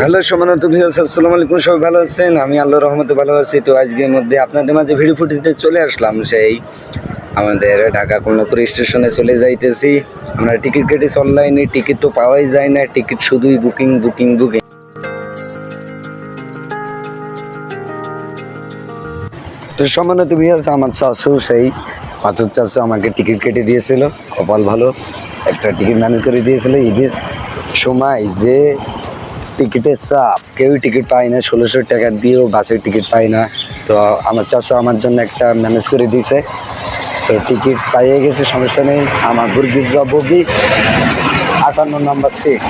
Hello সমানত আসসালামু আলাইকুম, সবাই ভালো আছেন? আমি আল্লাহ রহমতে ভালো আছি। তো আজকের মধ্যে আপনাদের মাঝে ভিডিও ফুটেজে চলে আসলাম। সেই আমাদের ঢাকা কমলাপুর স্টেশনে চলে যাইতেছি। আমরা টিকিট কেটেছি অনলাইনে টিকিট তো পাওয়াই যায় না। টিকিট শুধুই বুকিং বুকিং বুকিং তো সমানত ভিউয়ার্স, আমার চাচু, সেই পাঁচুর চাচু আমাকে টিকিট কেটে দিয়েছিল। কপাল ভালো, একটা টিকিট ম্যানেজ করে দিয়েছিল। ঈদের সময় যে টিকিটের চাপ। কেউই টিকিট পায় না, ষোলোশো টাকা দিয়েও বাসের টিকিট পায় না। তো আমার চাচু আমার জন্য একটা ম্যানেজ করে দিয়েছে। তো টিকিট পাইয়ে গেছে, সমস্যা নেই। আমার বুর্গির জবগি আটান্ন নম্বর সিট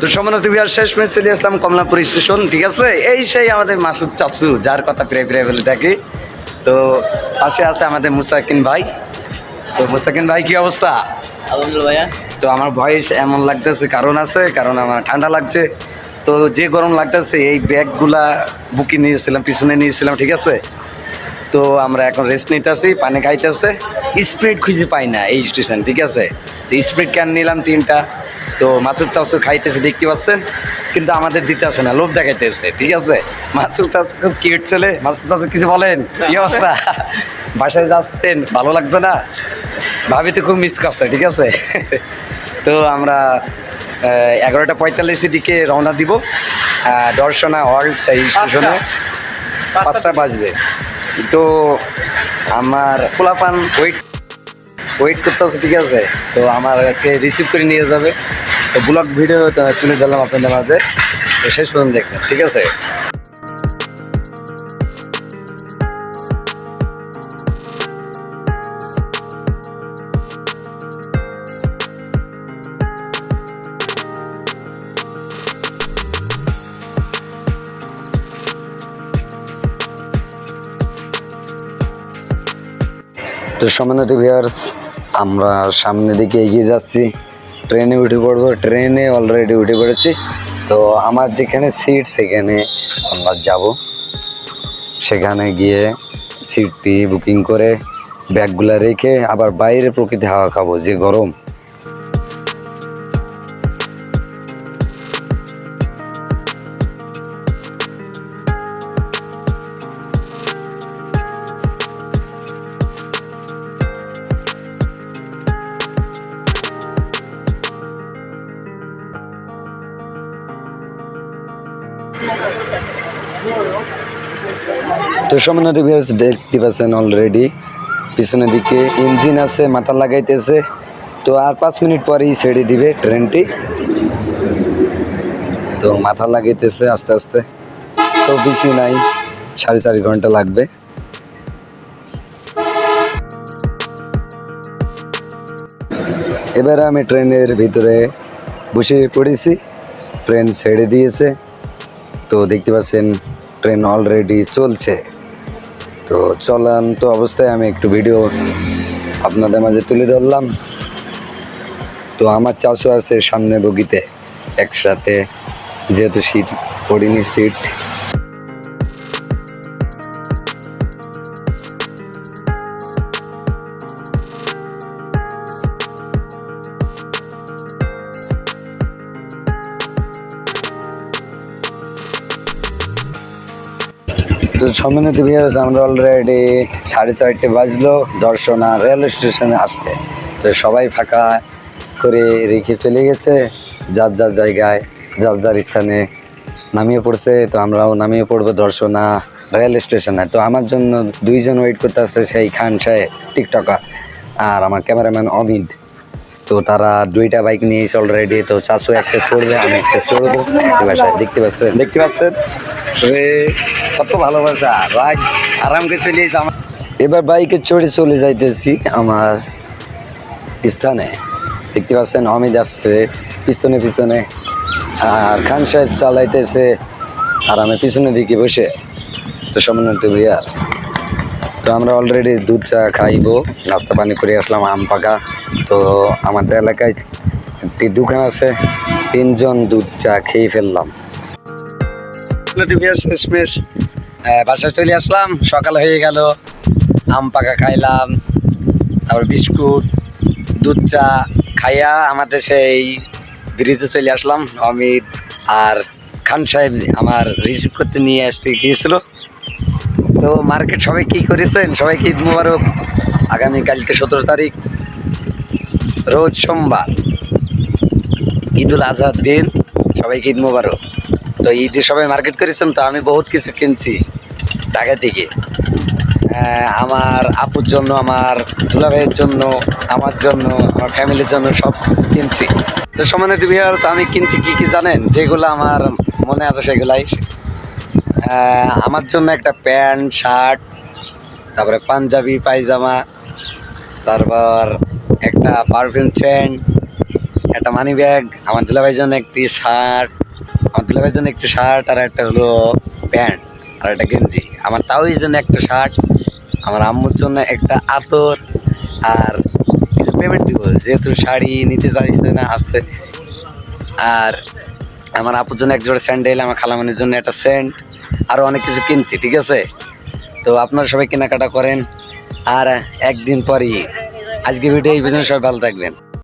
তো সমানত বিহার শেষ মেয়ে চলে আসলাম কমলাপুর স্টেশন, ঠিক আছে? এই সেই আমাদের মাসুদ চাচু, যার কথা প্রায় প্রায় বলে থাকি। তো পাশে আছে আমাদের মুস্তাকিন ভাই। তো মুস্তাকিন ভাই কি অবস্থা? ভাইয়া। তো আমার ভয়েস এমন লাগতেছে কারণ আছে কারণ আমার ঠান্ডা লাগছে। তো যে গরম লাগতেছে এই ব্যাগগুলা বুকি নিয়েছিলাম পিছনে নিয়েছিলাম ঠিক আছে? তো আমরা এখন রেস্ট নিতেছি পানি খাইতেছে। স্পিড খুঁজে পাই না এই স্টেশন ঠিক আছে? তো স্পিড ক্যান নিলাম তিনটা। তো মাছের চাষ খাইতেছে দেখতে পাচ্ছেন? কিন্তু আমাদের দিতে আসে না লোভ দেখাইতে দেখাইতেছে ঠিক আছে? চাষ খুব কিউট ছেলে চাষে কিছু বলেন? কি অবস্থা? বাসায় যাচ্ছেন ভালো লাগছে না? ভাবি তো খুব মিস করছে ঠিক আছে? তো আমরা এগারোটা পঁয়তাল্লিশের দিকে রওনা দিব দর্শনা হল সেই স্টেশনে। পাঁচটা বাজবে। তো আমার পোলাপান ওয়েট ওয়েট করতে আছে ঠিক আছে? তো আমারকে রিসিভ করে নিয়ে যাবে। তো ব্লগ ভিডিও তুলে দিলাম আপনাদের মাঝে। শেষ পর্যন্ত দেখবেন, ঠিক আছে? তো সমানত ভিউয়ার্স আমরা সামনের দিকে এগিয়ে যাচ্ছি। ট্রেনে উঠে পড়ব, ট্রেনে অলরেডি উঠে পড়েছি। তো আমার যেখানে সিট সেখানে আমরা যাব। সেখানে গিয়ে সিটটি বুকিং করে ব্যাগগুলো রেখে আবার বাইরে প্রকৃতি হাওয়া খাব, যে গরম। তো সমন্বয় ভিউয়ার্স দেখতে পাচ্ছেন অলরেডি পিছনের দিকে ইঞ্জিন আছে, মাথা লাগাইতেছে। তো আর পাঁচ মিনিট পরেই ছেড়ে দিবে ট্রেনটি তো মাথা লাগাইতেছে আস্তে আস্তে। তো বেশি নাই, সাড়ে চার ঘণ্টা লাগবে। এবারে আমি ট্রেনের ভিতরে বসে পড়েছি। ট্রেন ছেড়ে দিয়েছে। তো দেখতে পাচ্ছেন, ট্রেন অলরেডি চলছে। তো চলন্ত অবস্থায় আমি একটু ভিডিও আপনাদের মাঝে তুলে ধরলাম। তো আমার চাষও আছে সামনে বগিতে, একসাথে যেহেতু সিট পড়িনি সিট তো সম্মানিত ভিউয়ার্স আমরা অলরেডি সাড়ে চারটে বাজলো, দর্শনা রেল স্টেশনে আসতে। তো সবাই ফাঁকা করে রেখে চলে গেছে, যার যার জায়গায়, যার যার স্থানে নামিয়ে পড়ছে, তো আমরাও নামিয়ে পড়ব দর্শনা রেল স্টেশনে তো আমার জন্য দুইজন ওয়েট করতে আসছে, সেই খান সাহেব টিকটকার আর আমার ক্যামেরাম্যান অমিত। তো তারা দুইটা বাইক নিয়েছে অলরেডি তো চাচু একটা চড়বে, আমি একটা চড়বো। দেখতে পাচ্ছেন? দেখতে পাচ্ছেন? কত ভালোবাসা। রাগ আরামকে আমার। এবার বাইকে চড়ে চলে যাইতেছি আমার স্থানে। দেখতে পাচ্ছেন, অমিত আসছে পিছনে পিছনে। আর খান সাহেব চালাইতেছে আর আমি পিছনের দিকে বসে। তো সমন্বিত বিয়ার্স তো আমরা অলরেডি দুধ চা খাইবো, নাস্তা পানি করে আসলাম আম পাকা। তো আমাদের এলাকায় একটি দোকান আছে, তিনজন দুধ চা খেয়ে ফেললাম। শেষমেশ বাসায় চলে আসলাম, সকাল হয়ে গেল, আম পাকা খাইলাম, তারপর বিস্কুট, দুধ চা খাইয়া আমাদের সেই ব্রিজে চলে আসলাম, অমিত আর খান সাহেব আমার রিসিভ করতে নিয়ে আসতে গিয়েছিল। তো মার্কেট সবাই কি করেছেন? সবাইকে ঈদ মুবারক? আগামীকালকে সতেরো তারিখ, রোজ সোমবার, ঈদুল আজহার দিন, সবাইকে ঈদ মুবারক। তো ঈদে সবাই মার্কেট করেছেন তো আমি বহুত কিছু কিনছি ঢাকা থেকে। আমার আপুর জন্য, আমার দুলাভাইয়ের জন্য, আমার জন্য, আমার ফ্যামিলির জন্য সব কিনছি। তো সমানে ভিউয়ার্স আমি কিনছি কি কি জানেন? যেগুলো আমার মনে আছে সেগুলাই। আমার জন্য একটা প্যান্ট, শার্ট, তারপরে পাঞ্জাবি, পায়জামা, তারপর একটা পারফিউম চেন একটা মানি ব্যাগ আমার দুলাভাইয়ের জন্য একটি শার্ট আমার জন্য একটি শার্ট আর একটা হলো প্যান্ট আর একটা গেঞ্জি। আমার তাওই জন্য একটা শার্ট আমার আম্মুর জন্য একটা আতর আর কিছু পেমেন্ট দিব। যেহেতু শাড়ি নিতে চাইছে না আসছে। আর আমার আপুর জন্য এক জোড়া স্যান্ডেল আমার খালামানির জন্য একটা সেন্ট আরও অনেক কিছু কিনছি, ঠিক আছে? তো আপনারা সবাই কেনাকাটা করেন। আর একদিন পরই। আজকে ভিডিও এই পর্যন্ত সবাই ভালো থাকবেন।